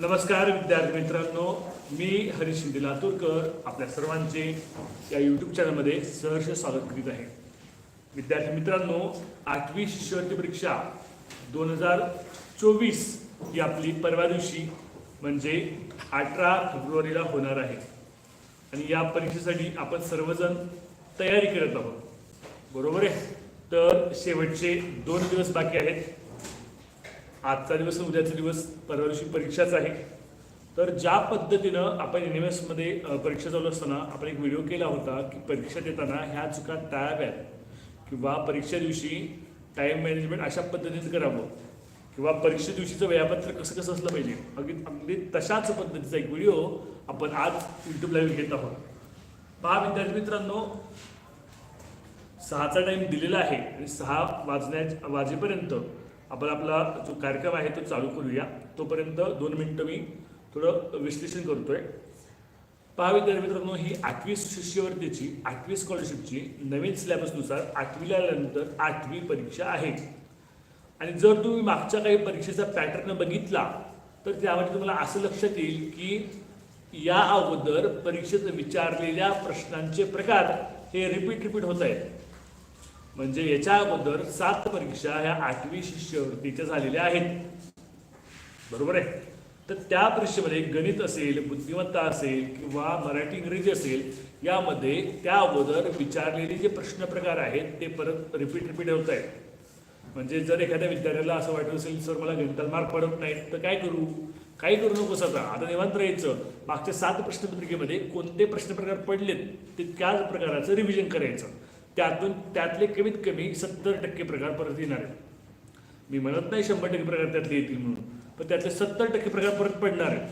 नमस्कार विद्यार्थी मित्रांनो मी हरीश शिंदे लातूरकर आपल्या सर्वांचे या यूट्यूब चॅनलमध्ये सहर्ष स्वागत करीत आहे. विद्यार्थी मित्रांनो आठवी शिष्यवृत्ती परीक्षा दोन हजार चोवीस ही आपली परवा दिवशी म्हणजे अठरा फेब्रुवारीला होणार आहे. आणि या परीक्षेसाठी आपण सर्वजण तयारी करत आहोत. बरोबर आहे? तर शेवटचे दोन दिवस बाकी आहेत. आजचा दिवस उद्याचा दिवस परवा दिवशी परीक्षाच आहे. तर ज्या पद्धतीनं आपण एन एम एसमध्ये परीक्षा चालू असताना आपण एक व्हिडिओ केला होता की परीक्षा देताना ह्या चुका टाळाव्यात किंवा परीक्षा दिवशी टाईम मॅनेजमेंट अशा पद्धतीचं करावं किंवा परीक्षा दिवशीचं वेळापत्रक कसं कसं असलं पाहिजे. अगदी अगदी तशाच पद्धतीचा एक व्हिडिओ आपण आज यूट्यूब लाईव्ह घेत आहोत. पहा विद्यार्थी मित्रांनो सहाचा टाइम दिलेला आहे आणि सहा वाजण्या वाजेपर्यंत आपण आपला जो कार्यक्रम आहे तो चालू करूया. तोपर्यंत दोन मिनटं मी थोडं विश्लेषण करतोय. पहा विद्यार्थी मित्रांनो ही आठवी शिष्यवृत्तीची आठवी स्कॉलरशिपची नवीन सिलेबसनुसार आठवीला आल्यानंतर आठवी परीक्षा आहे. आणि जर तुम्ही मागच्या काही परीक्षेचा पॅटर्न बघितला तर त्यामध्ये तुम्हाला असं लक्षात येईल की या अगोदर परीक्षेत विचारलेल्या प्रश्नांचे प्रकार हे रिपीट रिपीट होत आहेत. म्हणजे याच्या अगोदर सात परीक्षा ह्या आठवी शिष्यवृत्तीच्या झालेल्या आहेत. बरोबर आहे? तर त्या परीक्षेमध्ये गणित असेल बुद्धिमत्ता असेल किंवा मराठी इंग्रजी असेल यामध्ये त्या अगोदर विचारलेले जे प्रश्न प्रकार आहेत ते परत रिपीट रिपीट होत आहेत. म्हणजे जर एखाद्या विद्यार्थ्याला असं वाटत असेल सर मला गणितात मार्क पडत नाहीत तर काय करू? काही करू नकोस आता आता निवांत राहायचं. मागच्या सात प्रश्नपत्रिकेमध्ये कोणते प्रश्न प्रकार पडलेत ते त्याच प्रकाराचं रिव्हिजन करायचं. त्यातून त्यातले कमीत कमी सत्तर टक्के प्रकार परत येणार आहेत. मी म्हणत नाही शंभर टक्के प्रकार त्यातले येतील म्हणून पण त्यातले सत्तर टक्के प्रकार परत पडणार आहेत.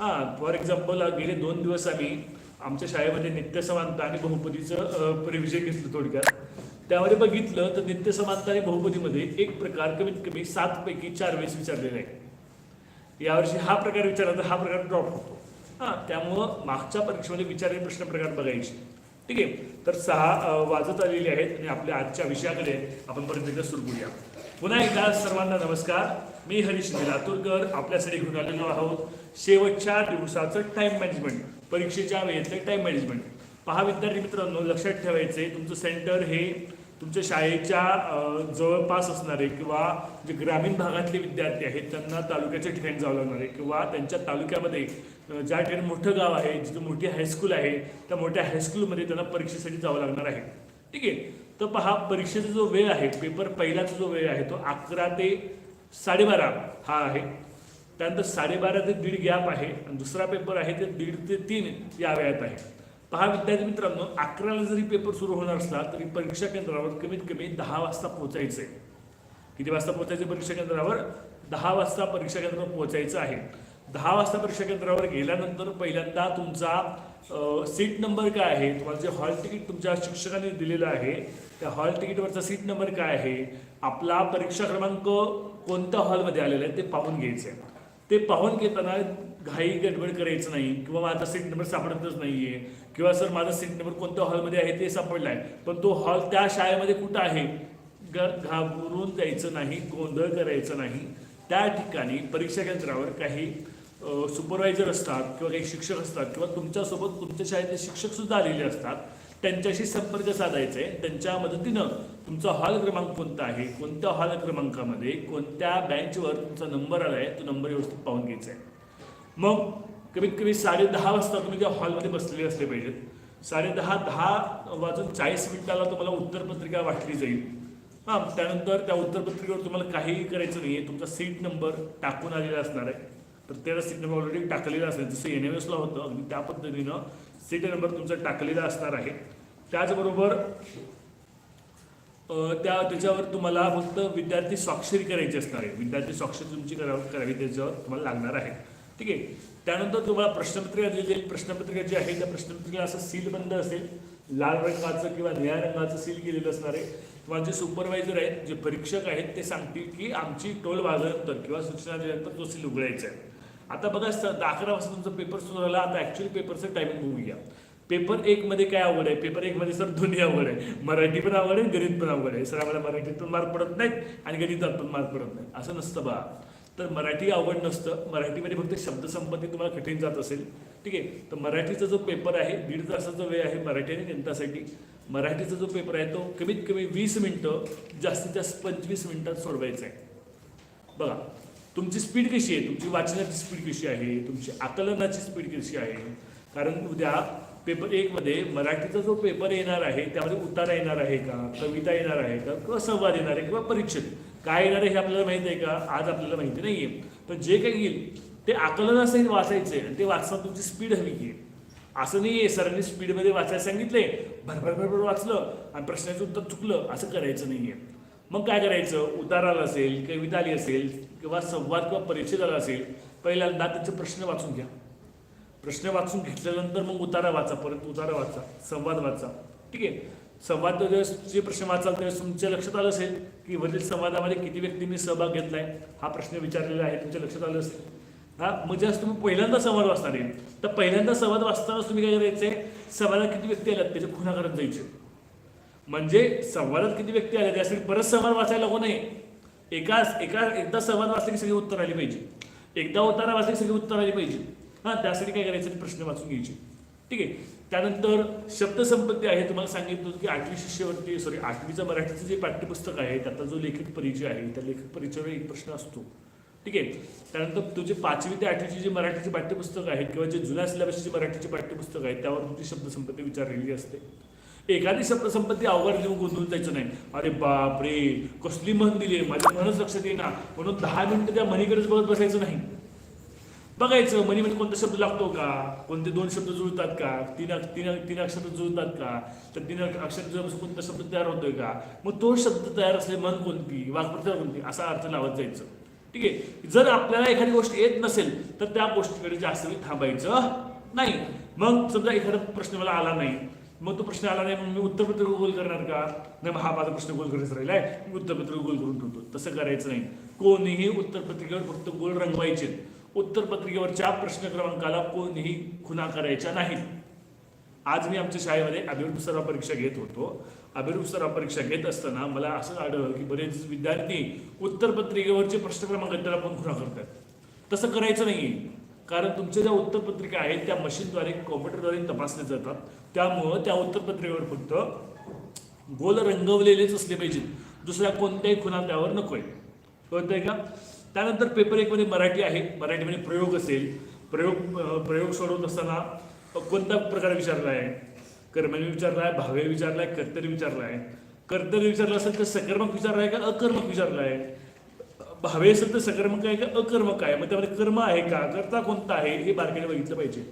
हां फॉर एक्झाम्पल गेले दोन दिवस आम्ही आमच्या शाळेमध्ये नित्य समानता आणि बहुपदीचं रिव्हिजन घेतलं थोडक्यात. त्यामध्ये बघितलं तर नित्य समानता आणि बहुपदीमध्ये एक प्रकार कमीत कमी सातपैकी चार वेळेस विचारलेला आहे. यावर्षी हा प्रकार विचारला तर हा प्रकार ड्रॉप होतो. हां त्यामुळं मागच्या परीक्षेमध्ये विचारलेले प्रश्न प्रकार बघायचे. ठीक आहे. तर सहा वाजत आलेली आहेत आणि आपल्या आजच्या विषयाकडे आपण परत एकदा सुरू करूया. पुन्हा एकदा सर्वांना नमस्कार. मी हरीश लातूरकर आपल्यासाठी घेऊन आलेलो आहोत शेवटच्या दिवसाचं टाइम मॅनेजमेंट परीक्षेच्या वेळेचं टाइम मॅनेजमेंट पहा विद्यार्थी मित्रांनो लक्षात ठेवायचे तुमचं सेंटर हे तुमच्या शाळेच्या जवळपास असणारे किंवा जे ग्रामीण भागातले विद्यार्थी आहेत त्यांना तालुक्याच्या ठिकाणी जावं लागणार आहे किंवा त्यांच्या तालुक्यामध्ये ज्या ठिकाणी मोठं गाव आहे जिथं मोठी हायस्कूल आहे त्या मोठ्या हायस्कूलमध्ये त्यांना परीक्षेसाठी जावं लागणार आहे. ठीक आहे? तर पहा परीक्षेचा जो वेळ आहे पेपर पहिलाचा जो वेळ आहे तो अकरा ते साडेबारा हा आहे. त्यानंतर साडेबारा ते दीड गॅप आहे आणि दुसरा पेपर आहे ते दीड ते तीन या वेळात आहे. पहा विद्यार्थी मित्रांनो अकराला जरी पेपर सुरू होणार असला तरी परीक्षा केंद्रावर कमीत कमी दहा वाजता पोहोचायचं आहे किती वाजता पोहोचायचं परीक्षा केंद्रावर? दहा वाजता परीक्षा केंद्रावर पोहोचायचं आहे. दहा वाजता परीक्षा केंद्रावर गेल्यानंतर पहिल्यांदा तुमचा सीट नंबर काय आहे? तुम्हाला जे हॉल तिकीट तुमच्या शिक्षकाने दिलेलं आहे त्या हॉल तिकीटवरचा सीट नंबर काय आहे? आपला परीक्षा क्रमांक कोणत्या हॉलमध्ये आलेला आहे ते पाहून घ्यायचं आहे ते पाहून घेताना घाई गडबड करायचं नाही किंवा माझा सीट नंबर सापडतच नाही आहे किंवा सर माझा सीट नंबर कोणत्या हॉलमध्ये आहे ते सापडला आहे पण तो हॉल त्या शाळेमध्ये कुठं आहे? ग घाबरून जायचं नाही गोंधळ करायचं नाही. त्या ठिकाणी परीक्षा केंद्रावर काही सुपरवायझर असतात किंवा काही शिक्षक असतात किंवा तुमच्यासोबत तुमच्या शाळेतले शिक्षक सुद्धा आलेले असतात त्यांच्याशी संपर्क साधायचा आहे. त्यांच्या मदतीनं तुमचा हॉल क्रमांक कोणता आहे? कोणत्या हॉल क्रमांकामध्ये? कोणत्या बँचवर तुमचा नंबर आला आहे? तो नंबर व्यवस्थित पाहून घ्यायचा आहे. मग कमीत कमी साडे दहा वाजता तुम्ही त्या हॉलमध्ये बसलेले असले पाहिजेत. साडे दहा दहा वाजून चाळीस मिनिटाला तुम्हाला उत्तरपत्रिका वाटली जाईल. हां त्यानंतर त्या उत्तरपत्रिकेवर तुम्हाला काहीही करायचं नाही आहे तुमचा सीट नंबर टाकून आलेला असणार आहे. तर सीट नंबर ऑलरेडी टाकलेला असेल. जसं एन एम एसला होतं अगदी त्या पद्धतीनं सीट नंबर तुमचा टाकलेला असणार आहे. त्याचबरोबर त्या त्याच्यावर तुम्हाला फक्त विद्यार्थी स्वाक्षरी करायची असणार आहे. विद्यार्थी स्वाक्षरी तुमची करावी करावी त्याच्यावर तुम्हाला लागणार आहे. ठीक आहे? त्यानंतर तुम्हाला प्रश्नपत्रिका दिली जाईल. प्रश्नपत्रिका जी आहे त्या प्रश्नपत्रिकेला असं सील बंद असेल. लाल रंगाचं किंवा निळ्या रंगाचं सील केलेलं असणार आहे. किंवा जे सुपरवायझर आहेत जे परीक्षक आहेत ते सांगतील की आमची टोल वाजल्यानंतर किंवा सूचना दिल्यानंतर तो सील उघडायचा आहे. आता बघा स- अकरा वाजता तुमचा पेपर सुरू झाला आता ॲक्च्युली पेपरचं टायमिंग बघूया. पेपर एक मध्ये काय आवड आहे? पेपर एक मध्ये सर दोन्ही आवड आहे. मराठी पण आवड आहे गणित पण आवड आहे. सर आम्हाला मराठीत पण मार्क पडत नाहीत आणि गणितात पण मार्क पडत नाही असं नसतं बा. तर मराठी आवड नसतं. मराठीमध्ये फक्त शब्दसंपत्ती तुम्हाला कठीण जात असेल. ठीक आहे? तर मराठीचा जो पेपर आहे दीड तासाचा वेळ आहे मराठी आणि गणितासाठी मराठीचा जो पेपर आहे तो कमीत कमी वीस मिनटं जास्तीत जास्त पंचवीस मिनिटात सोडवायचा आहे. बघा. तुमची स्पीड कशी आहे? तुमची वाचनाची स्पीड कशी आहे? तुमची आकलनाची स्पीड कशी आहे? कारण उद्या पेपर एकमध्ये मराठीचा जो पेपर येणार आहे त्यामध्ये उतारा येणार आहे का? कविता येणार आहे का? किंवा संवाद येणार आहे किंवा परीक्षेत काय येणार आहे हे आपल्याला माहिती आहे का? आज आपल्याला माहिती नाही आहे पण जे काही येईल ते आकलनासहित वाचायचं आहे आणि ते वाचताना तुमची स्पीड हवी आहे. असं नाही आहे सरांनी स्पीडमध्ये वाचायला सांगितले भरभर भरभर वाचलं आणि प्रश्नाचं उत्तर चुकलं. असं करायचं नाही आहे मग काय करायचं? उताराला असेल कविता आली असेल किंवा संवाद किंवा परीक्षेत आला असेल पहिल्यांदा त्याचे प्रश्न वाचून घ्या. प्रश्न वाचून घेतल्यानंतर मग उतारा वाचा परत उतारा वाचा संवाद वाचा. ठीक आहे? संवाद ज्यावेळेस जे प्रश्न वाचाल त्यावेळेस तुमच्या लक्षात आलं असेल की वरील संवादामध्ये किती व्यक्तींनी सहभाग घेतला आहे हा प्रश्न विचारलेला आहे तुमच्या लक्षात आलं असेल. हा? म्हणजे असं तुम्ही पहिल्यांदा संवाद वाचणार आहे तर पहिल्यांदा संवाद वाचतानाच तुम्ही काय करायचं आहे संवादात किती व्यक्ती आल्यात? त्याच्या खुणा करत जायचे. म्हणजे संवादात किती व्यक्ती आल्या त्यासाठी परत संवाद वाचायला लागू नये. एका एका एकदा संवाद वाचले की सगळी उत्तर आली पाहिजे. एकदा उतारा वाचले की सगळी उत्तर आली पाहिजे. हां त्यासाठी काय करायचं? ते प्रश्न वाचून घ्यायचे. ठीक आहे. त्यानंतर शब्दसंपत्ती आहे तुम्हाला सांगितलं होतं की आठवी शिष्यवृत्ती सॉरी आठवीचं मराठीचं जे पाठ्यपुस्तक आहे त्याचा जो लेखक परिचय आहे त्या लेखक परिचयावर एक प्रश्न असतो. ठीक आहे. त्यानंतर तुझे पाचवी ते आठवीची जी मराठीचे पाठ्यपुस्तक आहेत किंवा जे जुन्या सिलेबसची मराठीची पाठ्यपुस्तक आहेत त्यावर तुमची शब्दसंपत्ती विचारलेली असते. एखादी शब्दसंपत्ती अवघड लिहून गोंधळून जायचं नाही. अरे बाप रे कसली म्हण दिली माझ्या म्हणच लक्षात येईना. म्हणून दहा मिनिटं त्या म्हणीकडेच बघत बसायचं नाही. बघायचं म्हणीमध्ये कोणता शब्द लागतो का? कोणते दोन शब्द जुळतात का? तीन तीन तीन अक्षर जुळतात का? तर तीन अक्षर जुळल्यापासून कोणता शब्द तयार होतोय का? मग तो शब्द तयार असले मन कोणती? वाक्प्रचार कोणती? असा अर्थ लावत जायचं. ठीक आहे? जर आपल्याला एखादी गोष्ट येत नसेल तर त्या गोष्टीकडे जास्त वेळ थांबायचं नाही. मग समजा एखादा प्रश्न मला आला नाही मग तो प्रश्न आला नाही मग मी उत्तरपत्र गोल करणार का? नाही मग हा माझा प्रश्न गोल करायचा राहिलाय मी उत्तरपत्र गोल करून ठेवतो. तसं करायचं नाही. कोणीही उत्तरपत्रिकेवर फक्त गोल रंगवायचे. उत्तरपत्रिकेवरच्या प्रश्न क्रमांकाला कोणीही खुना करायच्या नाहीत आज मी आमच्या शाळेमध्ये अभिरूप सराव परीक्षा घेत होतो. अभिरूप सराव परीक्षा घेत असताना मला असं आढळलं की बरेच विद्यार्थी उत्तरपत्रिकेवरचे प्रश्न क्रमांक त्याला पण खुना करतात. तसं करायचं नाही कारण तुमच्या ज्या उत्तरपत्रिका आहेत त्या मशीनद्वारे कॉम्प्युटरद्वारे तपासल्या जातात. त्यामुळं त्या उत्तरपत्रिकेवर फक्त गोल रंगवलेलेच असले पाहिजेत. दुसऱ्या कोणत्याही खुना त्यावर नको नकोय. कळतंय का? त्यानंतर पेपर एकमध्ये मराठी आहे. मराठीमध्ये प्रयोग असेल. प्रयोग प्रयोग सोडवत असताना कोणता प्रकार विचारला आहे कर्मणी विचारला आहे भावे विचारला आहे कर्तरी विचारला आहे कर्तरी विचारला असेल तर सकर्मक विचारला आहे का अकर्मक विचारला आहे हवे असेल तर सकर्मक आहे का अकर्मक आहे? मग त्यामध्ये कर्म आहे का? कर्ता कोणता आहे? हे बारकाईने बघितलं पाहिजे.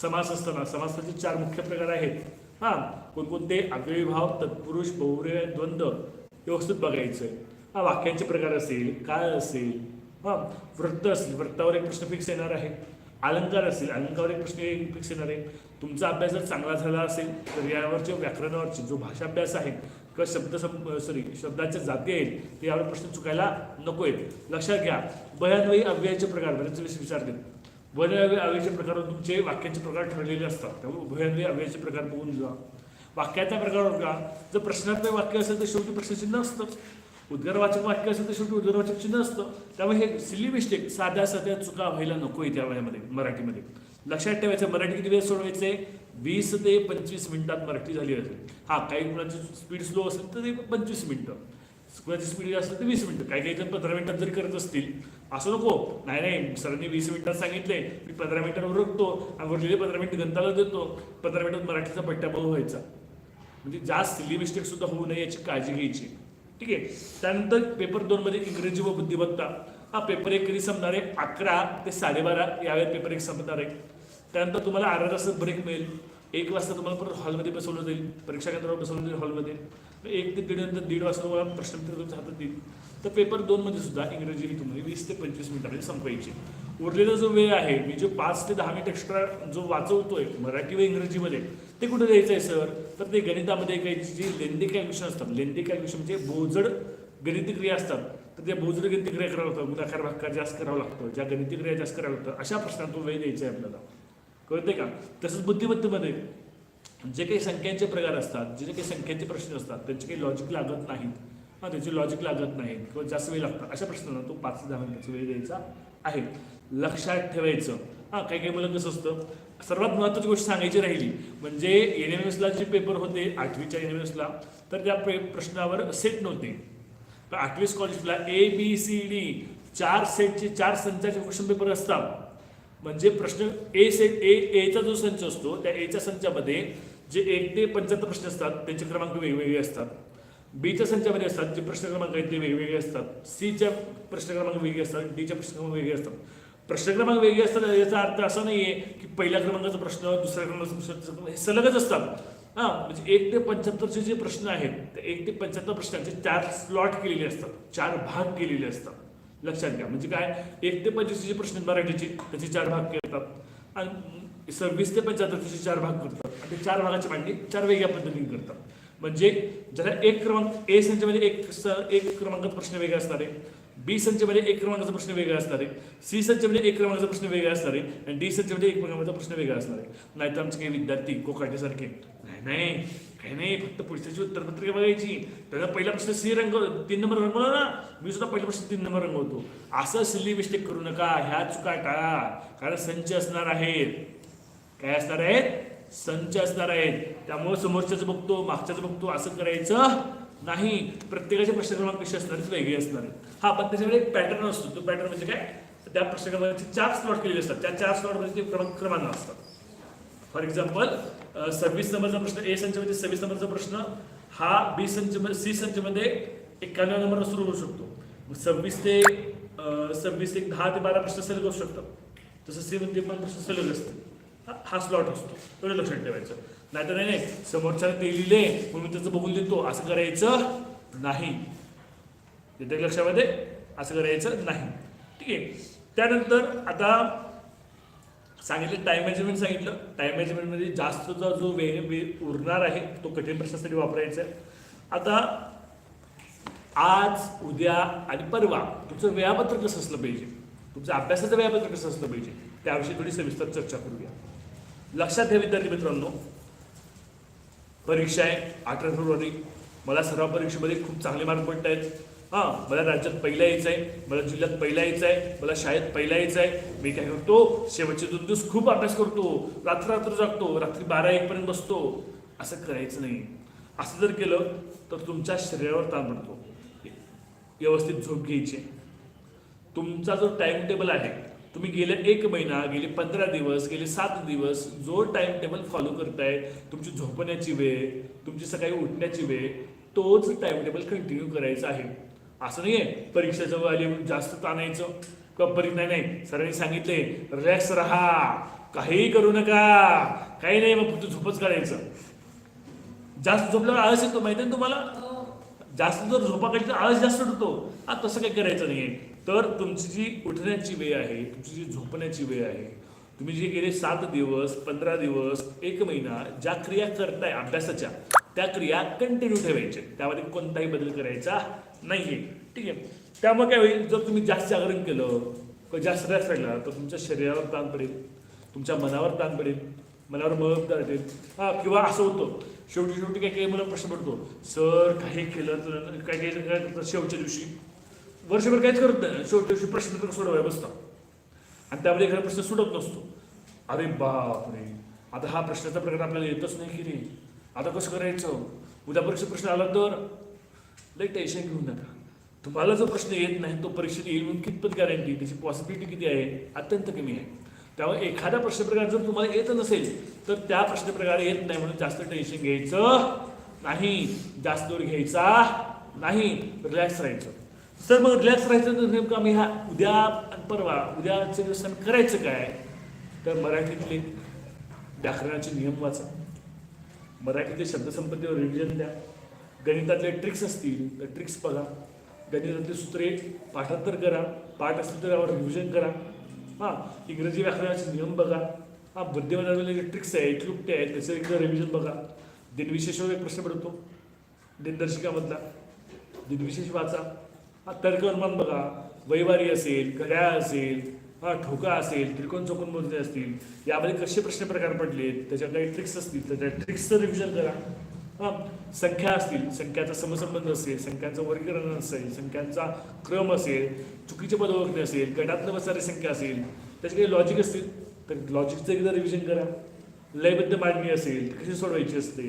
समास असताना समासाचे चार मुख्य प्रकार आहेत. हा कोणकोणते? अव्ययीभाव तत्पुरुष बहुरे द्वंद्व व्यवस्थित बघायचं. हा वाक्यांचे प्रकार असेल काय असेल? हा वृत्त असेल वृत्तावर एक प्रश्न फिक्स येणार आहे. अलंकार असेल अलंकावर एक प्रश्न फिक्स येणार आहे. तुमचा अभ्यास जर चांगला झाला असेल तर यावरचे व्याकरणावरचे जो भाषाभ्यास आहे किंवा शब्द सॉरी शब्दाच्या जाती आहेत ते यावर प्रश्न चुकायला नको आहेत. लक्षात घ्या बयानवयी अव्ययाचे प्रकार बरेच वेळेस विचारते बयानवयी अव्ययाचे प्रकार तुमचे वाक्याचे प्रकार ठरलेले असतात. त्यामुळे भयान्वयी अव्ययाचे प्रकार बघून जा वाक्याच्या प्रकार का जर प्रश्नात्मक वाक्य असेल तर शेवटी प्रश्नचिन्ह असतं. उद्गारवाचक वाक्य असेल तर शेवटी उद्गारवाचक चिन्ह असतं. त्यामुळे हे सिली मिस्टेक साध्या साध्या चुका व्हायला नको त्या वेळेमध्ये मराठीमध्ये. लक्षात ठेवायचं मराठी किती वेळ सोडवायचे? वीस ते पंचवीस मिनिटात मराठी झाली असेल. हा काही कुणाची स्पीड स्लो असेल तर ते पंचवीस मिनिटं. कुणाची स्पीड असेल तर वीस मिनिटं. काही काही जण पंधरा मिनिटात जरी करत असतील. असं नको. नाही नाही सरांनी वीस मिनिटात सांगितले मी पंधरा मिनिटावर उरकतो आणि उरलेले पंधरा मिनिट गंताला देतो. पंधरा मिनिटात मराठीचा पट्ट्याबोल व्हायचा. म्हणजे जास्त सिली मिस्टेक सुद्धा होऊ नये याची काळजी घ्यायची. ठीक आहे? त्यानंतर पेपर दोन मध्ये इंग्रजी व बुद्धिमत्ता. हा पेपर एक कधी संपणार आहे? अकरा ते साडेबारा. यावेळेत पेपर एक संपणार आहे. त्यानंतर तुम्हाला अर्धा तास ब्रेक मिळेल. एक वाजता तुम्हाला परत हॉलमध्ये बसवलं जाईल परीक्षा केंद्रावर बसवलं जाईल हॉलमध्ये. एक ते दीड नंतर दीड वाजता तुम्हाला प्रश्नपत्र तुमच्या हातात देईल तर पेपर दोनमध्ये सुद्धा इंग्रजी ही तुम्हाला वीस ते पंचवीस मिनिटामध्ये संपवायची. उरलेला जो वेळ आहे मी जो पाच ते दहा मिनिट एक्स्ट्रा जो वाचवतोय मराठी व इंग्रजीमध्ये ते कुठे द्यायचं आहे सर? तर ते गणितामध्ये काही जी लेंदी कॅल्क्युशन असतात लेंदी कॅल्क्युशन म्हणजे बोजड गणिती क्रिया असतात. तर त्या बोजड गणिती क्रिया करावं लागतं गुणाकार भाकार जास्त करावं लागतं ज्या गणिती क्रिया जास्त करावं लागतं अशा प्रश्नातून वेळ द्यायचा आहे आपल्याला. कळते का? तसंच बुद्धिमत्तेमध्ये जे काही संख्यांचे प्रकार असतात जे जे काही संख्यांचे प्रश्न असतात त्यांचे काही लॉजिक लागत नाहीत. हां त्याची लॉजिक लागत नाहीत किंवा जास्त वेळ लागतात. अशा प्रश्नांना तो पाच ते दहा मिनिटाचा वेळ द्यायचा आहे. लक्षात ठेवायचं. हां काही काही मुलं कसं असतं सर्वात महत्त्वाची गोष्ट सांगायची राहिली म्हणजे एन एम एसला जे पेपर होते आठवीच्या एन एम एसला तर त्या पे प्रश्नावर सेट नव्हते. तर आठवी स्कॉलरशिपला ए बी सी डी चार सेटचे चार संचाचे क्वेश्चन पेपर असतात. म्हणजे प्रश्न ए सेट ए एचा जो संच असतो त्या एच्या संचामध्ये जे एक ते पंच्याहत्तर प्रश्न असतात त्यांचे क्रमांक वेगवेगळे असतात. बीच्या संचामध्ये असतात जे प्रश्न क्रमांक आहेत ते वेगवेगळे असतात. सीच्या प्रश्न क्रमांक वेगळे असतात डीच्या प्रश्न क्रमांक वेगळे असतात. प्रश्न क्रमांक वेगळे असतात याचा अर्थ असा नाही आहे की पहिल्या क्रमांकाचा प्रश्न दुसऱ्या क्रमांकाचा प्रश्न हे सलगच असतात. हां म्हणजे एक ते पंच्याहत्तरचे जे प्रश्न आहेत ते एक ते पंच्याहत्तर प्रश्नांचे चार स्लॉट केलेले असतात चार भाग केलेले असतात. लक्षात घ्या. म्हणजे काय? एक ते पंचवीसचे प्रश्न आहेत मराठीचे त्याचे चार भाग करतात आणि सव्वीस ते पंच्याहत्तरचे चार भाग करतात. आणि ते चार भागाची मांडणी चार वेगळ्या पद्धतीने करतात. म्हणजे ज्याला एक क्रमांक ए संचमध्ये एक स एक क्रमांकाचा प्रश्न वेगळा असणार आहे. बी संचमध्ये एक क्रमांकाचा प्रश्न वेगळा असणार आहे. सी संचमध्ये एक क्रमांकाचा प्रश्न वेगळा असणार आहे. आणि डी संचमध्ये एक क्रमांकाचा प्रश्न वेगळा असणार आहे. नाहीतर आमचे काही विद्यार्थी कोकाटेसारखे नाही नाही काही नाही फक्त पुढच्याची उत्तरपत्रिका बघायची. त्याचा पहिला प्रश्न सी रंग तीन नंबर रंगवला ना मी सुद्धा पहिला प्रश्न तीन नंबर रंगवतो. असं सिल्ली मिस्टेक करू नका ह्या चुका टाळा. कारण संच असणार आहेत. काय असणार आहेत? संच असणार आहेत. त्यामुळे समोरच्याच बघतो मागच्याच बघतो असं करायचं नाही. प्रत्येकाचे प्रश्न क्रमांक कसे असणार वेगळे असणार आहेत. हा पण त्याच्यामध्ये एक पॅटर्न असतो. तो पॅटर्न म्हणजे काय? त्या प्रश्न क्रमांकाचे चार स्लॉट केलेले असतात. त्या चार स्लॉटमध्ये ते क्रमांक क्रमांक असतात. फॉर एक्झाम्पल सव्वीस नंबरचा प्रश्न ए संचमध्ये सव्वीस नंबरचा प्रश्न हा बी संच सी संचमध्ये एक्क्याण्णव नंबर सुरू होऊ शकतो. सव्वीस ते सव्वीस ते दहा ते बारा प्रश्न सलग होऊ शकतात. तसं सी मध्ये पण प्रश्न सलग असते हा- हा स्लॉट असतो. एवढं लक्षात ठेवायचं. नाहीतर नाही नाही समोरच्याने ते लिहिले मग मी त्याचं बघून देतो. असं करायचं नाही. लक्षामध्ये? असं करायचं नाही. ठीक आहे. त्यानंतर आता सांगितलं टाईम मॅनेजमेंट सांगितलं. टाइम मॅनेजमेंटमध्ये जास्तचा जो वेळ वेळ उरणार आहे तो कठीण प्रश्नासाठी वापरायचा आहे. आता आज उद्या आणि परवा तुमचं वेळापत्रक कसं असलं पाहिजे? तुमचं अभ्यासाचं वेळापत्रक कसं असलं पाहिजे? त्याविषयी थोडी सविस्तर चर्चा करूया. लक्षात घ्या विद्यार्थी मित्रांनो परीक्षा आहे अठरा फेब्रुवारी. मला सर्व परीक्षेमध्ये खूप चांगले मार्क पडत आहेत हां मला राज्यात पहिला यायचं आहे मला जिल्ह्यात पहिला यायचं आहे मला शाळेत पहिला यायचं आहे मी काय करतो शेवटचे दोन दिवस खूप अभ्यास करतो रात्र रात्र जागतो रात्री बारा एकपर्यंत बसतो. असं करायचं नाही. असं जर केलं तर तुमच्या शरीरावर ताण पडतो. व्यवस्थित झोप घ्यायची. तुमचा जो टाइम टेबल आहे तुम्ही गेले एक महिना गेले पंधरा दिवस गेले सात दिवस जो टाइम टेबल फॉलो करताय तुमची झोपण्याची वेळ तुमची सकाळी उठण्याची वेळ तोच टाइम टेबल कंटिन्यू करायचा आहे. असं नाही आहे परीक्षा जवळ आली म्हणून जास्त ताणायचं किंवा परीक्षा नाही नाही. सरांनी सांगितले रिलॅक्स राहा. काहीही करू नका. काही नाही मग फक्त झोपच काढायचं. जास्त झोपल्यावर आळस येतो माहिती आहे ना तुम्हाला? जास्त जर झोपा काढली तर आळस जास्त उठतो हा तसं काही करायचं नाहीये. तर तुमची जी उठण्याची वेळ आहे तुमची जी झोपण्याची वेळ आहे तुम्ही जे गेले सात दिवस पंधरा दिवस एक महिना ज्या क्रिया करताय अभ्यासाच्या त्या क्रिया कंटिन्यू ठेवायच्या. त्यामध्ये कोणताही बदल करायचा नाही आहे ठीक? आहे त्यामुळे काय होईल? जर तुम्ही जास्त जागरण केलं किंवा जास्त रॅस राहिला तर तुमच्या शरीरावर ताण पडेल तुमच्या मनावर ताण पडेल मनावर मग वाटेल हा किंवा असं होतं शेवटी शेवटी काही काही मला प्रश्न पडतो सर काही केलं तर काय काही काय करतात शेवटच्या दिवशी. वर्षभर काहीच करत नाही. शेवटच्या दिवशी प्रश्न तर सोडवाय बसतात आणि त्यामध्ये एखादा प्रश्न सुटत नसतो. अरे बापरे! आता हा प्रश्नाचा प्रकार आपल्याला येतच नाही की रे आता कसं करायचं? उद्या परीक्षा प्रश्न आला तर लई टेन्शन घेऊ नका. तुम्हाला जो प्रश्न येत नाही तो परीक्षेत येईल म्हणून कितपत गॅरंटी त्याची पॉसिबिलिटी किती आहे? अत्यंत कमी आहे. त्यामुळे एखादा प्रश्नप्रकार जर तुम्हाला येत नसेल तर त्या प्रश्नप्रकार येत नाही म्हणून जास्त टेन्शन घ्यायचं नाही. जास्त दूर घ्यायचा नाही. रिलॅक्स राहायचं. सर मग रिलॅक्स राहायचं तर नेमकं आम्ही ह्या उद्या परवा उद्याचे दिवसान करायचं काय? तर मराठीतले व्याकरणाचे नियम वाचा. मराठीतले शब्दसंपत्तीवर रिव्हिजन द्या. गणितातले ट्रिक्स असतील तर ट्रिक्स बघा. गणितातले सूत्रे पाठांतर करा पाठ असतील तर त्यावर रिव्हिजन करा. हां इंग्रजी व्याकरणाचे नियम बघा. हां बुद्धिमत्ताचे जे ट्रिक्स आहेत क्लुप्टे आहेत त्याचं एकदा रिव्हिजन बघा. दिनविशेषवर एक प्रश्न पडतो. दिनदर्शिकामधला. दिनविशेष वाचा. हा तर्कनुमान बघा. वैवारी असेल घड्याळ असेल हा ठोका असेल त्रिकोण चौकोन मोजले असतील यामध्ये कसे प्रश्न प्रकार पडलेत त्याच्या काही ट्रिक्स असतील तर त्या ट्रिक्सचं रिव्हिजन करा. हां संख्या असतील संख्याचा समसंबंध असेल संख्यांचं वर्गीकरण असेल संख्यांचा क्रम असेल चुकीचे पदोक्ती असेल गटातलं बसणारी संख्या असेल त्याचे काही लॉजिक असतील तर लॉजिकचं एकदा रिव्हिजन करा. लयबद्ध मांडणी असेल ती कशी सोडवायची असते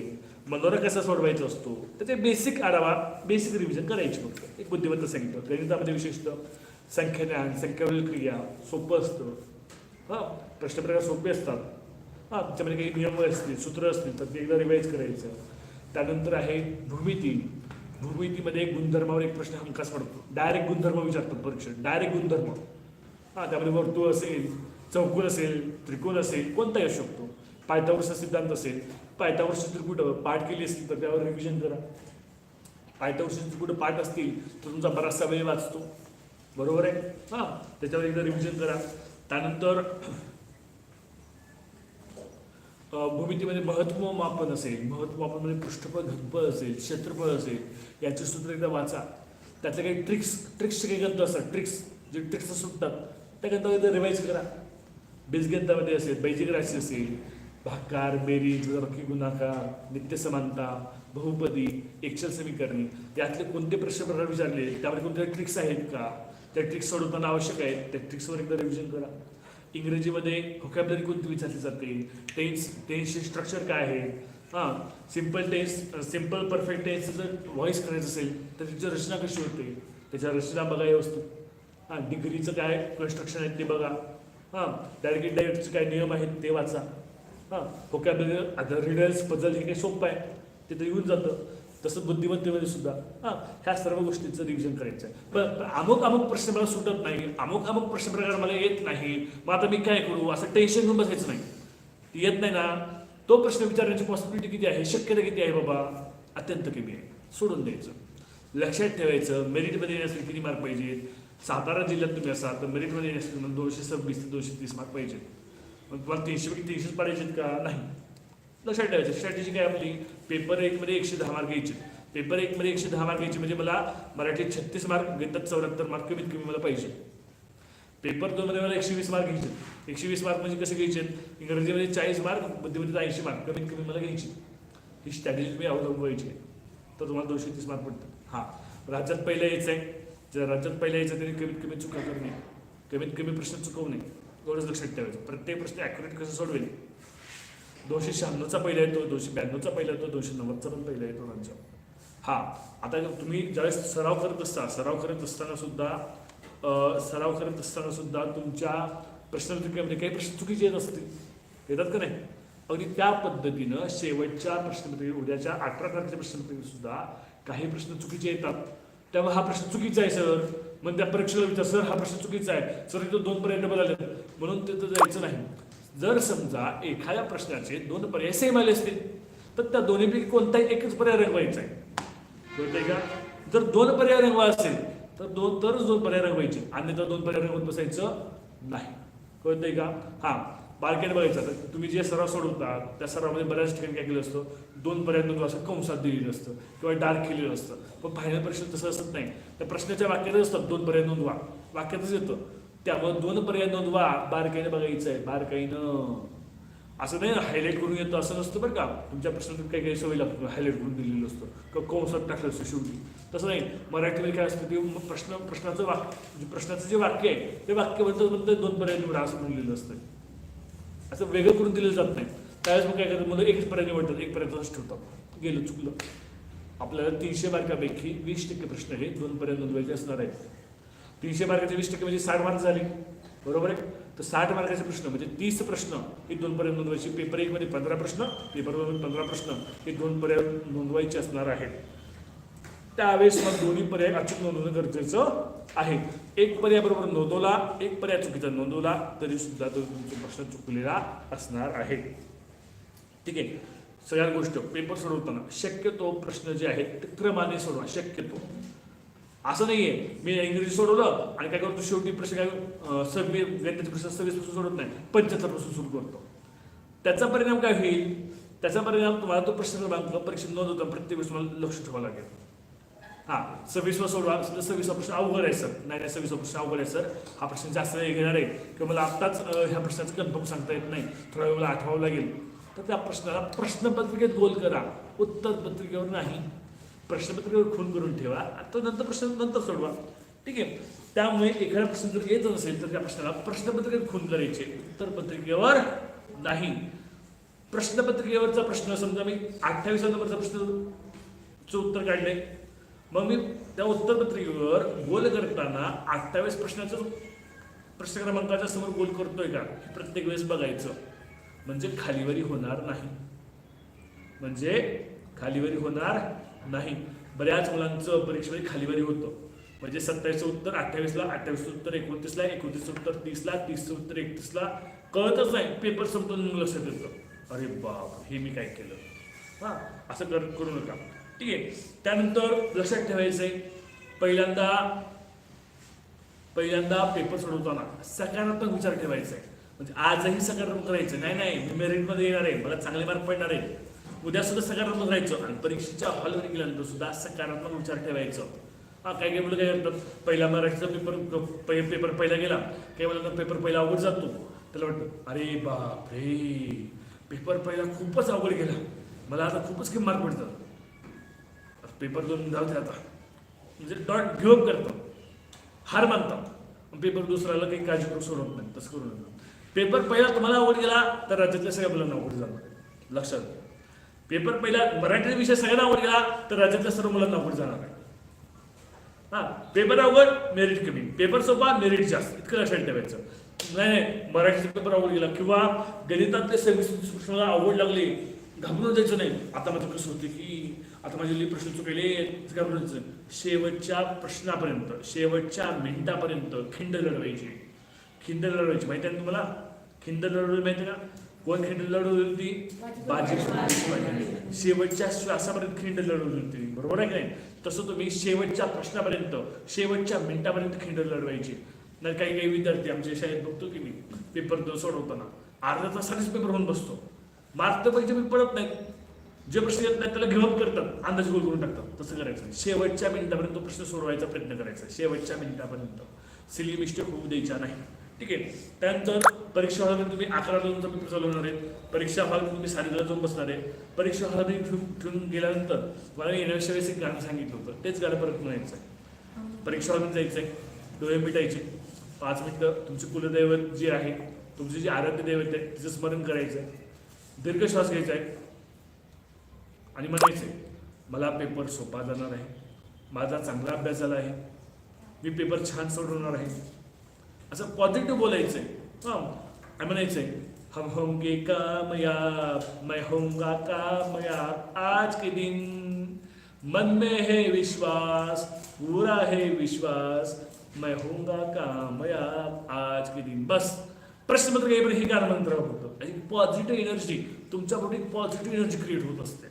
मनोरा कसा सोडवायचा असतो त्याचे बेसिक आढावा बेसिक रिव्हिजन करायची फक्त. एक बुद्धिमत्ता सांगितलं गणितामध्ये विशेषतः संख्याज्ञान संख्यावरील क्रिया सोपं असतं. हां प्रश्न प्रकार सोपे असतात. हां त्याच्यामध्ये काही नियम असतील सूत्र असतील तर ते एकदा रिवाईज करायचं. त्यानंतर आहे भूमिती भूमितीमध्ये एक गुणधर्मावर एक प्रश्न हमखास पडतो. डायरेक्ट गुणधर्म विचारतात परीक्षेत. डायरेक्ट गुणधर्म. हां त्यामध्ये वर्तुळ असेल चौकोन असेल त्रिकोण असेल कोणताही असू शकतो. पायथावरचा सिद्धांत असेल. पायथागोरसचे त्रिकुट पाठ केली असतील तर त्यावर रिव्हिजन करा. पायथागोरसचे त्रिकुट पाठ असतील तर तुमचा बराचसा वेळ वाचतो. बरोबर आहे? हां त्याच्यावर एकदा रिव्हिजन करा. त्यानंतर भूमितीमध्ये महत्त्व मापन असेल महत्त्व मापनमध्ये पृष्ठफळ घनफळ असेल क्षेत्रफळ असेल याचे सूत्र एकदा वाचा. त्यातले काही ट्रिक्स ट्रिक्सचे काही ग्रंथ असतात ट्रिक्स जे ट्रिक्स सुटतात त्या गंधावर एकदा रिवाईज करा. बीजगंधामध्ये असेल बैजिक राशी असेल भाकार बेरीज वक्की गुणाकार नित्य समानता बहुपदी एकशल समीकरणे यातले कोणते प्रश्न प्रकार विचारले? त्यामध्ये कोणत्या ट्रिक्स आहेत का? त्या ट्रिक्स सोडवताना आवश्यक आहेत त्या ट्रिक्सवर एकदा रिव्हिजन करा. इंग्रजीमध्ये व्होकॅबलरी कोणती विचारली जाते टेन्स टेन्सचे स्ट्रक्चर काय आहे? हां simple tense simple perfect tense जर व्हॉइस करायचं असेल तर त्याची रचना कशी होते? त्याच्या रचना बघा व्यवस्थित हां डिग्रीचं काय कन्स्ट्रक्शन आहे ते बघा. हां डायरेक्ट डायरेक्टचे काय नियम आहेत ते वाचा. हां व्होकॅबलरी आता रिडल्स पझल हे काही सोपं आहे. ते तर येऊन जातं. तसं बुद्धिमत्तेमध्ये सुद्धा हां ह्या सर्व गोष्टींचं रिव्हिजन करायचं आहे. पण अमुक अमुक प्रश्न मला सुटत नाही अमुक अमुक प्रश्न प्रकार मला येत नाही मग आता मी काय करू? असं टेन्शन घेऊन बसायचं नाही. ती येत नाही ना. तो प्रश्न विचारण्याची पॉसिबिलिटी किती आहे? शक्यता किती आहे बाबा? अत्यंत कमी आहे. सोडून द्यायचं. लक्षात ठेवायचं मेरिटमध्ये येण्यासाठी किती मार्क पाहिजेत सातारा जिल्ह्यात तुम्ही असाल तर मेरिटमध्ये येण्यासाठी दोनशे सव्वीस ते दोनशे तीस मार्क पाहिजेत. मग तुम्हाला तीनशे पैकी तीनशेच पाडायचे का? नाही. लक्षात ठेवायचं. स्ट्रॅटेजी काय आपली पेपर एकमध्ये एकशे दहा मार्क घ्यायचे. पेपर एकमध्ये एकशे दहा मार्क घ्यायचे म्हणजे मला मराठीत छत्तीस मार्क गणितात चौऱ्याहत्तर मार्क कमीत कमी मला पाहिजे. पेपर दोनमध्ये मला एकशे वीस मार्क घ्यायचे. एकशे वीस मार्क म्हणजे कसे घ्यायचे? इंग्रजीमध्ये चाळीस मार्क बुद्धिमत्तेत ऐंशी मार्क कमीत कमी मला घ्यायची. ही स्ट्रॅटेजी तुम्ही अवलंबवायची आहे तर तुम्हाला दोनशे तीस मार्क पडतात. हां. राज्यात पहिलं यायचं आहे जर राज्यात पहिलं यायचं तरी कमीत कमी चुका करणे कमीत कमी प्रश्न चुकवणे एवढंच लक्षात ठेवायचं. प्रत्येक प्रश्न ॲक्युरेट कसं सोडवेल? दोनशे शहाण्णवचा पहिला येतो दोनशे ब्याण्णवचा पहिला येतो दोनशे नव्वदचा पण पहिला येतो त्यांच्या हा आता तुम्ही ज्यावेळेस सराव करत असता सराव करत असताना सुद्धा सराव करत असताना सुद्धा तुमच्या प्रश्नपत्रिकेमध्ये काही प्रश्न चुकीचे येत असतील. येतात का नाही? अगदी त्या पद्धतीनं शेवटच्या प्रश्नपत्रिके उद्याच्या अठरा तारखेच्या प्रश्नपत्रिकेत सुद्धा काही प्रश्न चुकीचे येतात. त्यामुळे हा प्रश्न चुकीचा आहे सर. मग त्या परीक्षेला विचार सर हा प्रश्न चुकीचा आहे. सर इथं दोन पर्यंत बदलले म्हणून तिथं जायचं नाही. जर समजा एखाद्या प्रश्नाचे दोन पर्याय सेम आले असतील तर त्या दोन्हीपैकी कोणताही एकच पर्याय रंगवायचा आहे. कळतंय का? जर दोन पर्याय रंगवा असेल तर दोन तरच दोन पर्याय रंगवायचे. अन्यथा दोन पर्याय रंगवत बसायचं नाही. कळतंय का? हां बारकेट बघायचं. तर तुम्ही जे सराव सोडवता त्या सरावामध्ये बऱ्याच ठिकाणी काय केलं असतं? दोन पर्याय नोंदवा असं कंसात दिलेलं असतं किंवा डार्क केलेलं असतं. पण फायनल परीक्षेत तसं असत नाही. त्या प्रश्नाच्या वाक्यातच असतात दोन पर्याय नोंदवा. वाक्यातच येतं. त्यामुळे दोन पर्याय नोंदवा बारकाईनं बघायचं आहे. बारकाईनं असं नाही हायलाईट करून येतं असं नसतं बरं का. तुमच्या प्रश्नातून काही काही सवय लागतो हायलाईट करून दिलेलं असतं. किंवा कंसात टाकलं असतं शेवटी. तसं नाही. मराठीमध्ये काय असतं ते मग प्रश्न प्रश्नाचं वाक्य म्हणजे प्रश्नाचं जे वाक्य आहे ते वाक्य म्हणतात म्हणतात दोन पर्याय निवडा असं म्हणलेलं असतं. असं वेगळं करून दिलं जात नाही. त्यावेळेस मग काय करतात मुलं एकच पर्याय निवडतात एक पर्याय तसंच ठेवतात. गेलं चुकलं. आपल्याला तीनशे मार्कापैकी वीस टक्के प्रश्न हे दोन पर्याय नोंदवायचे असणार आहेत. तीनशे मार्काचे वीस टक्के म्हणजे साठ मार्क झाले. बरोबर आहे? तर साठ मार्काचे प्रश्न म्हणजे तीस प्रश्न हे दोन पर्याय नोंदवायचे. पेपर एकमध्ये पंधरा प्रश्न पेपर दोन पंधरा प्रश्न हे दोन पर्याय नोंदवायचे असणार आहेत. त्यावेळेस मग दोन्ही पर्याय अचूक नोंदवणं गरजेचं आहे. एक पर्याय बरोबर नोंदवला एक पर्याय चुकीचा नोंदवला तरी सुद्धा तो तुमचा प्रश्न चुकलेला असणार आहे. ठीक आहे? सगळ्या गोष्ट पेपर सोडवताना शक्यतो प्रश्न जे आहेत ते क्रमाने सोडवा शक्यतो. असं नाहीये. मी इंग्रजी सोडवलं आणि काय करतो शेवटी प्रश्न काय अं, सव्वीस गणिताचे प्रश्न सव्वीसपासून सोडत नाही. पंच्याहत्तरपासून सुरू करतो. त्याचा परिणाम काय होईल? त्याचा परिणाम तुम्हाला तो प्रश्न क्रमांक परीक्षेत नोंद होता. प्रत्येक वेळेस तुम्हाला लक्ष ठेवावं लागेल. हां सव्वीसवा सोडवा. समजा सव्वीसवा प्रश्न अवघड आहे सर. नाही नाही सव्वीसवा प्रश्न अवघड आहे सर. हा प्रश्न जास्त वेळ घेणार आहे. किंवा मला आत्ताच ह्या प्रश्नाचं कन्फर्म सांगता येत नाही. थोडा वेळ मला आठवावं लागेल. तर त्या प्रश्नाला प्रश्नपत्रिकेत गोल करा. उत्तर पत्रिकेवर नाही. प्रश्नपत्रिकेवर खून करून ठेवा. आता नंतर प्रश्न नंतर सोडवा. ठीक आहे? त्यामुळे एखादा प्रश्न जर येत असेल तर त्या प्रश्नाला प्रश्नपत्रिकेत खून करायचे. उत्तर पत्रिकेवर नाही. प्रश्नपत्रिकेवरचा प्रश्न समजा मी अठ्ठावीस नंबरचा प्रश्नचं उत्तर काढले मग मी त्या उत्तरपत्रिकेवर गोल करताना अठ्ठावीस प्रश्नाचं प्रश्न क्रमांकाच्या समोर गोल करतोय का? हे प्रत्येक वेळेस बघायचं. म्हणजे खालीवरी होणार नाही. म्हणजे खालीवरी होणार नाही. बऱ्याच मुलांचं परीक्षेमध्ये खालीवारी होतं. म्हणजे सत्तावीसचं उत्तर अठ्ठावीसला अठ्ठावीसचं उत्तर एकोणतीसला एकोणतीसचं उत्तर तीसला तीसचं उत्तर एकतीसला. कळतच नाही. पेपर संपून मग लक्षात येतं. अरे बाप हे मी काय केलं? हां असं कर करू नका. ठीक आहे. त्यानंतर लक्षात ठेवायचं आहे पहिल्यांदा पहिल्यांदा पेपर सोडवताना सकारात्मक विचार ठेवायचा आहे म्हणजे आजही सकारात्मक करायचं नाही नाही मी मेरिटमध्ये येणार आहे. मला चांगले मार्क पडणार आहे उद्या सुद्धा सकारात्मक राहायचं आणि परीक्षेच्या हॉलवर गेल्यानंतर सुद्धा सकारात्मक विचार ठेवायचं. हा काही काही मुलं काय करतात पहिला मराठीचा पेपर पहि- पेपर पहिला गेला काही मुलांना पेपर पहिला अवघड जातो. त्याला वाटतं अरे बाप रे पेपर पहिला खूपच अवघड गेला. मला आता खूपच कमी मार्क पडतात. पेपर दोन धावते आता. म्हणजे डॉट गिव्ह करतात. हार मानतात. पेपर दुसऱ्याला काही काळजी करून सोडत नाही तसं करू नका. पेपर पहिला तुम्हाला आवड गेला तर राज्यातल्या सगळ्या मुलांना आवड जाणार. लक्षात घ्या. पेपर पहिला मराठी विषय सगळ्यांना आवड गेला तर राज्यातल्या सर्व मुलांना आवड जाणार आहे. हा पेपर अवघड मेरिट कमी. पेपर सोपा मेरिट जास्त. इतकं लक्षात ठेवायचं. नाही नाही मराठीचा पेपर आवड गेला किंवा गणितातले सर्व्हिस प्रश्नाला आवड लागली घाबरून जायचं नाही. आता माझं कसं होते की आता माझे लिहि प्रश्न चुकले घाबरून जायचं शेवटच्या प्रश्नापर्यंत शेवटच्या मिनिटापर्यंत खिंड लढवायची. खिंड लढवायची. माहिती आहे ना तुम्हाला? खिंड लढवायची माहिती आहे का कोण खिंड लढवली होती बाजी शेवटच्या श्वासापर्यंत खिंड लढवली होती. बरोबर आहे की नाही? तसं तुम्ही शेवटच्या प्रश्नापर्यंत शेवटच्या मिनिटापर्यंत खिंड लढवायची. नाही काही काही विद्यार्थी आमच्या शाळेत बघतो की मी पेपर तो सोडवताना. अर्ध्या तासानेच पेपर होऊन बसतो. मार्क तर पैसे मी पडत नाहीत. जे प्रश्न येत नाहीत त्याला घेऊन करतात. अंदाज गोल करून टाकतात. तसं करायचं शेवटच्या मिनिटापर्यंत तो प्रश्न सोडवायचा प्रयत्न करायचा. शेवटच्या मिनिटापर्यंत. सिली मिस्टेक होऊ द्यायच्या नाही. ठीक? आहे त्यानंतर परीक्षा हॉलमध्ये तुम्ही अकराला तुमचा पेपर चालवणार आहे. परीक्षा हॉलमध्ये तुम्ही साडेदहा जाऊन बसणार आहे. परीक्षा हॉलमध्ये ठेवून ठेवून गेल्यानंतर मला येण्याच्या वेळेस एक गाणं सांगितलं होतं. तेच गाणं परत म्हणायचं आहे परीक्षा हॉलमध्ये जायचं आहे डोळे मिटायचे. पाच मिनटं तुमचे कुलदैवत जे आहे तुमचे जे आराध्य दैवत आहे तिचं स्मरण करायचं आहे दीर्घ श्वास घ्यायचा आहे. आणि म्हणायचं आहे मला पेपर सोपा जाणार आहे. माझा चांगला अभ्यास झाला आहे. मी पेपर छान सोडवणार आहे. असं पॉझिटिव्ह बोलायचं आहे. हां आणि म्हणायचं आहे? हम होंगे कामयाब मैं होंगा कामयाब. आज के दिन मन में है विश्वास पूरा है विश्वास. मैं होंगा कामयाब आज के दिन. बस. प्रश्नपत्र येईपर्यंत हे गाणं मंत्र होतं. आणि पॉझिटिव्ह एनर्जी तुमच्या पोटी पॉझिटिव्ह एनर्जी क्रिएट होत असते.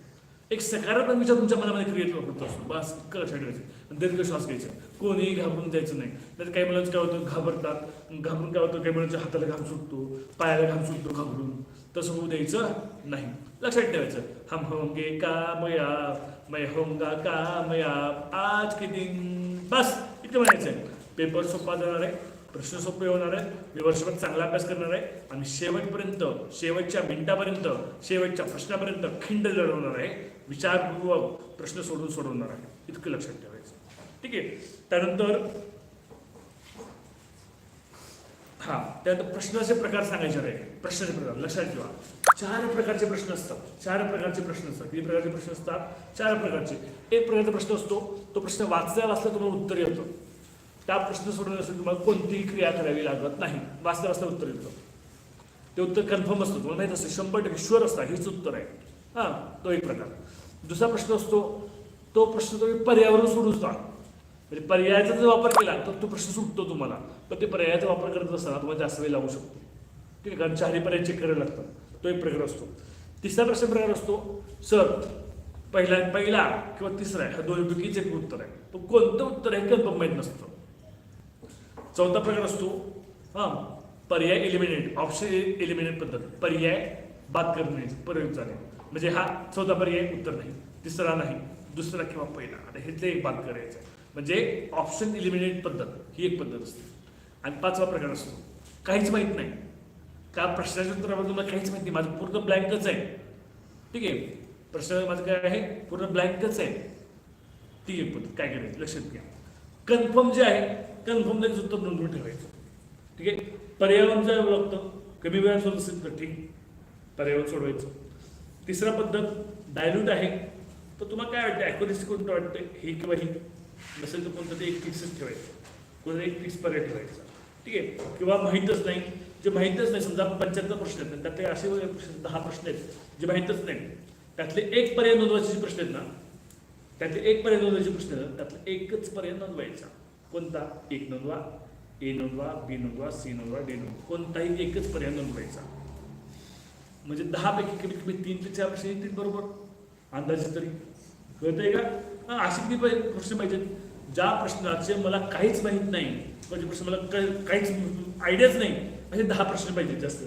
एक सकारात्मक विचार तुमच्या मनामध्ये क्रिएट होत असतो. बस इतकं लक्षात ठेवायचं दीर्घ श्वास घ्यायचा. कोणीही घाबरून जायचं नाही. तर काही मुलांचं काय होतं घाबरतात. घाबरून काय होतं? काही मुलांच्या हाताला घाम सुटतो पायाला घाम सुटतो घाबरून. तसं होऊ द्यायचं नाही. लक्षात ठेवायचं. हम होंगे कामयाब मै होंगा कामयाब आज के दिन? बस इथे म्हणायचं पेपर सोपा जाणार आहे. प्रश्न सोपे होणार आहे. मी वर्षभर चांगला अभ्यास करणार आहे. आणि शेवटपर्यंत शेवटच्या मिनिटापर्यंत शेवटच्या प्रश्नापर्यंत खिंड लढवणार आहे. विचारपूर्वक प्रश्न सोडून सोडवणार आहे. इतकं लक्षात ठेवायचं. ठीक आहे. त्यानंतर हा त्यानंतर प्रश्नाचे प्रकार सांगायचे आहे प्रश्नाचे प्रकार लक्षात ठेवा. चार प्रकारचे प्रश्न असतात. चार प्रकारचे प्रश्न असतात. किती प्रकारचे प्रश्न असतात? चार प्रकारचे. एक प्रकारचा प्रश्न असतो. तो प्रश्न वाचल्या वाचला तुम्हाला उत्तर येतं. त्या प्रश्न सोडवण्यासाठी तुम्हाला कोणतीही क्रिया करावी लागत नाही. वाचता वाचता उत्तर येतं. ते उत्तर कन्फर्म असतं. तुम्हाला माहीत असतं शंभर टक्के शुअर असता हेच उत्तर आहे. हां तो एक प्रकार. दुसरा प्रश्न असतो तो प्रश्न तुम्ही पर्यावरण सोडूचा म्हणजे पर्यायाचा जर वापर केला तर तो प्रश्न सुटतो तुम्हाला. पण ते पर्यायाचा वापर करत असताना तुम्हाला जास्त वेळ लागू शकतो. ठीक आहे कारण चारही पर्याय चेक करावे लागतात. तो एक प्रकार असतो. तिसरा प्रश्न प्रकार असतो सर पहिला पहिला किंवा तिसरा ह्या दोन्हीपैकीच एक उत्तर आहे. तो कोणतं उत्तर आहे कन्फर्म माहीत नसतं. चौथा प्रकार असतो हां पर्याय एलिमिनेट ऑप्शन एलिमिनेट पद्धत. पर्याय बाद करणे पर्याय झाले म्हणजे हा चौथा पर्याय उत्तर नाही तिसरा नाही दुसरा किंवा पहिला. आता हे एक बाद करायचं म्हणजे ऑप्शन एलिमिनेट पद्धत ही एक पद्धत असते. आणि पाचवा प्रकार असतो. काहीच माहीत नाही. का प्रश्नाच्या उत्तराबद्दल मला काहीच माहिती नाही? माझं पूर्ण ब्लँकच आहे. ठीक आहे. प्रश्न माझं काय आहे? पूर्ण ब्लँकच आहे. ती एक पद्धत. काय करायचं? लक्षात घ्या. कन्फर्म जे आहे कन्फर्म लगेच उत्तर नोंदवून ठेवायचं. ठीक आहे? पर्यावरणचं लागतं. कमी वेळात सोडत असेल तर ठीक. पर्यावरण सोडवायचं. तिसरा पद्धत डायल्यूट आहे. तर तुम्हाला काय वाटतं? ॲक्युरेसी कोणतं वाटतं ही किंवा ही. नसेल तर कोणतं ते एक फिक्सच ठेवायचं. कोणतं एक फिक्स पर्याय ठेवायचा. ठीक आहे? किंवा माहीतच नाही. जे माहीतच नाही समजा पंच्याहत्तर प्रश्न आहेत त्यातले असे प्रश्न दहा प्रश्न आहेत जे माहीतच नाही. त्यातले एक पर्याय नोंदवायचे प्रश्न आहेत ना त्यातले एक पर्याय नोंदवायचे प्रश्न आहेत, त्यातला एकच पर्याय नोंदवायचा. कोणता? एक नोंदवा ए नोंदवा बी नोंदवा सी नोंदवा डी नोंदवा कोणताही एकच पर्याय नोंदवायचा म्हणजे दहापैकी कमीत कमी तीन ते चार प्रश्न येतील बरोबर? अंदाजे तरी. कळतंय का? हा, असे किती पाहिजे प्रश्न पाहिजेत. ज्या प्रश्नाचे मला काहीच माहीत नाही म्हणजे प्रश्न मला काहीच आयडियाच नाही असे दहा प्रश्न पाहिजेत जास्त.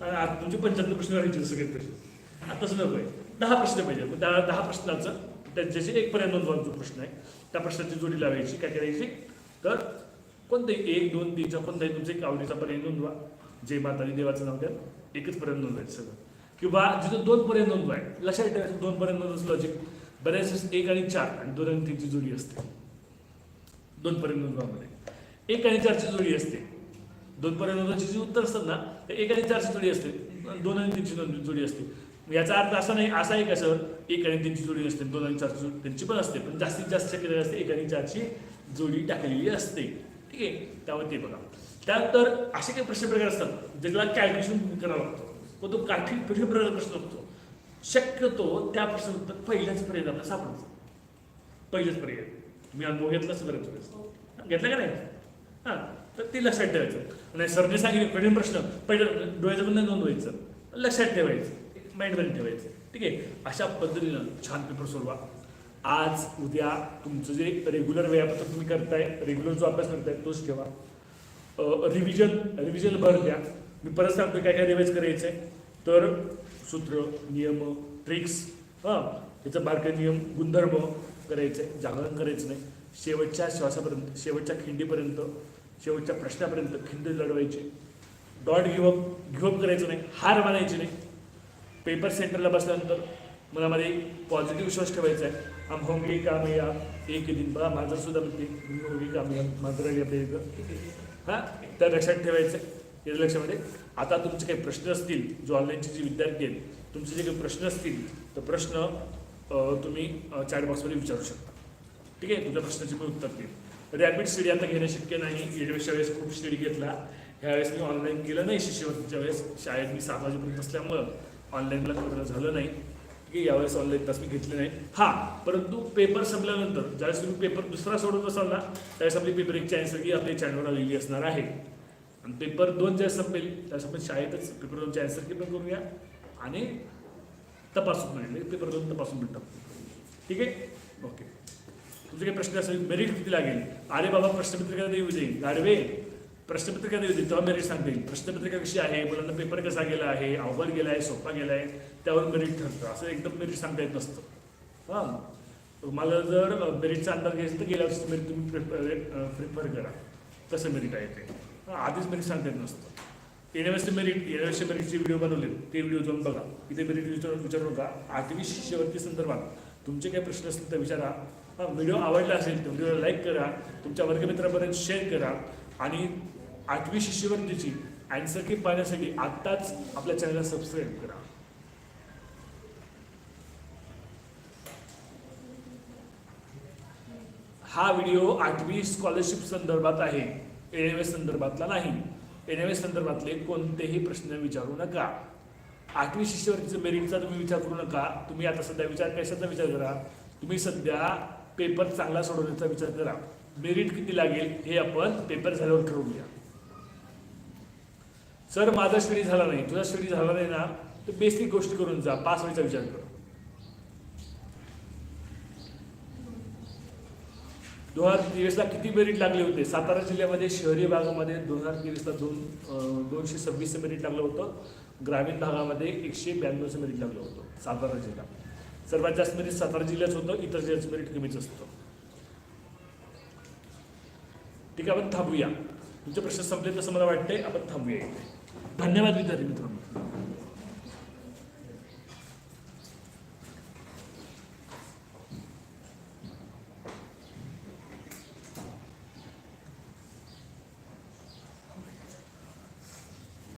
तुमचे पंच्याहत्तर प्रश्न राहायचे सगळे प्रश्न. आता तसं पाहिजे दहा प्रश्न पाहिजे मग त्या दहा प्रश्नाचं त्यांच्याशी एक पर्याय नोंदवायचा जो प्रश्न आहे त्या प्रश्नाची जोडी लावायची काय करायची? तर कोणतंही एक दोन तीनचा कोणताही तुमचा एक आवडीचा पर्याय नोंदवा. जे मातानी देवाचं नाव द्या. एकच पर्यंत नोंदवायचं सगळं. किंवा जिथं दोन पर्यंत नोंदवाय लक्षात ठेवायचं दोन पर्यंत नोंदवायचं लॉजिक बऱ्याच एक आणि चार आणि दोन आणि तीनची जोडी असते. दोन पर्यंत नोंदवामध्ये. एक आणि चारची जोडी असते. दोन पर्यंत नोंदवायची जी उत्तर असतात ना ते एक आणि चारची जोडी असते. दोन आणि तीनची नोंद जोडी असते. याचा अर्थ असा नाही असा आहे का सर? एक आणि तीनची जोडी असते दोन आणि चारची जोडी त्यांची पण असते पण जास्तीत जास्त शक्यता असते एक आणि चारची जोडी टाकलेली असते. ठीक आहे? त्यावर ते बघा. त्यानंतर असे काही प्रश्न प्रकार असतात ज्याला कॅल्क्युलेशन करावा लागतो. व तो काठी कठीण प्रकार प्रश्न असतो शक्यतो त्या प्रश्न उत्तर पहिल्याच पर्याय आपल्याला सापडतो पहिलेच पर्याय तुम्ही अनुभव घेतलाच बरेच वेळेस. घेतला का नाही? हां तर ते लक्षात ठेवायचं. आणि सरने सांगितले कठीण प्रश्न. पहिलं डोळ्याचं पण नाही नोंदवायचं. लक्षात ठेवायचं. माइंडमध्ये ठेवायचं. ठीक आहे? अशा पद्धतीनं छान पेपर सोडवा. आज उद्या तुमचं जे रेग्युलर वेळापत्रक तुम्ही करताय रेग्युलर जो अभ्यास करताय तोच ठेवा. रिव्हिजन रिव्हिजन भर द्या. मी परत सांगतो काय काय रिवाईज करायचं आहे तर सूत्र नियम ट्रिक्स हां त्याचं बारके नियम गुणधर्म करायचं आहे जागरण करायचं नाही. शेवटच्या श्वासापर्यंत शेवटच्या खिंडीपर्यंत शेवटच्या प्रश्नापर्यंत खिंड लढवायचे. डॉट गिवअप गिवअप करायचं नाही. हार मानायची नाही. पेपर सेंटरला बसल्यानंतर मनामध्ये पॉझिटिव्ह विश्वास ठेवायचा आहे. हम काम कामया एक दिन. बघा माझं सुद्धा म्हणते मी होंगे कामया माझं राहिली आपल्या इथं. हां? तर लक्षात ठेवायचं आहे याच्या लक्षामध्ये. आता तुमचे काही प्रश्न असतील जो ऑनलाईनचे जे विद्यार्थी आहेत तुमचे जे काही प्रश्न असतील तर प्रश्न तुम्ही चॅट बॉक्समध्ये विचारू शकता. ठीक आहे? तुमच्या प्रश्नाची मी उत्तर देईल. रॅपिड स्टडी आता घेणं शक्य नाही. गेल्यावेळेसच्या वेळेस खूप स्टडी घेतला. ह्यावेळेस मी ऑनलाईन केलं नाही शिष्यवृत्तीच्या वेळेस. शाळेत मी सहा वाजेपर्यंत असल्यामुळं ऑनलाईनला करणं झालं नाही. की यावेळेस ऑनलाईन तास मी घेतले नाही. हा परंतु पेपर संपल्यानंतर ज्यावेळेस तुम्ही पेपर दुसरा सोडत असाल ना त्यावेळेस आपली पेपर एक चॅनल सगळी आपल्या चॅनलवर आलेली असणार आहे. आणि पेपर दोन ज्यावेळेस संपेल त्यावेळेस आपण शाळेतच पेपर दोनची आन्सर की पण करूया आणि तपासून मिळेल पेपर दोन तपासून भेटतात ठीक आहे? ओके तुमचे काही प्रश्न असेल मेरिट किती लागेल? अरे बाबा प्रश्नपत्रिका देऊ दे गाडवे प्रश्नपत्रिका देऊ दे तेव्हा मेरिट सांगतील. प्रश्नपत्रिका कशी आहे मुलांना पेपर कसा गेला आहे अवघड गेला आहे सोपा गेला आहे त्यावर मेरिट ठरतं. असं एकदम मेरिट सांगता येत नसतं. हां. तुम्हाला जर मेरिटचा अंदाज घ्यायचा तर गेल्या वर्षी मेरिट तुम्ही प्रिफर प्रिफर करा. तसं मेरिट आहे ते. हां आधीच मेरिट सांगता येत नसतं. येण्या मेरिट येण्या मेरिटचे व्हिडिओ बनवले ते व्हिडिओ जाऊन बघा. इथे मेरिट विचार विचारू नका. आठवी शिष्यवृत्ती संदर्भात तुमचे काही प्रश्न असतील तर विचारा. हा व्हिडिओ आवडला असेल तर व्हिडिओला लाईक करा. तुमच्या वर्गमित्रापर्यंत शेअर करा. आणि आठवी शिष्यवृत्तीची अँसर की पाहण्यासाठी आत्ताच आपल्या चॅनलला सबस्क्राईब करा. हा व्हिडिओ आठवी स्कॉलरशिप संदर्भात आहे. एन एम एस संदर्भातला नाही. एन एम एस संदर्भातले कोणतेही प्रश्न विचारू नका. आठवी शिष्यवृत्तीचं मेरिटचा तुम्ही विचार करू नका. तुम्ही आता सध्या विचार कशाचा विचार करा? तुम्ही सध्या पेपर चांगला सोडवण्याचा विचार करा. मेरिट किती लागेल हे आपण पेपर झाल्यावर ठरवूया. सर माझा स्टडी झाला नाही तुझा स्टडी झाला नाही ना तर बेसिक गोष्टी करून जा पाच वेळेचा विचार कर. दोन हजार तेवीसला किती मेरिट लागले होते? सातारा जिल्ह्यामध्ये शहरी भागामध्ये दोन हजार तेवीसला दोन दोनशे सव्वीसचं मेरिट लागलं होतं. ग्रामीण भागामध्ये एकशे ब्याण्णवचं मेरिट लागलं होतं सातारा जिल्हा. सर्वात जास्त मेरिट सातारा जिल्ह्याच होतं इतर जिल्ह्याचं मेरिट कमीच असतं. ठीक आहे आपण थांबूया. तुमचे प्रश्न संपले तसं मला वाटतंय आपण थांबूया इथे. धन्यवाद विद्यार्थी मित्रांनो.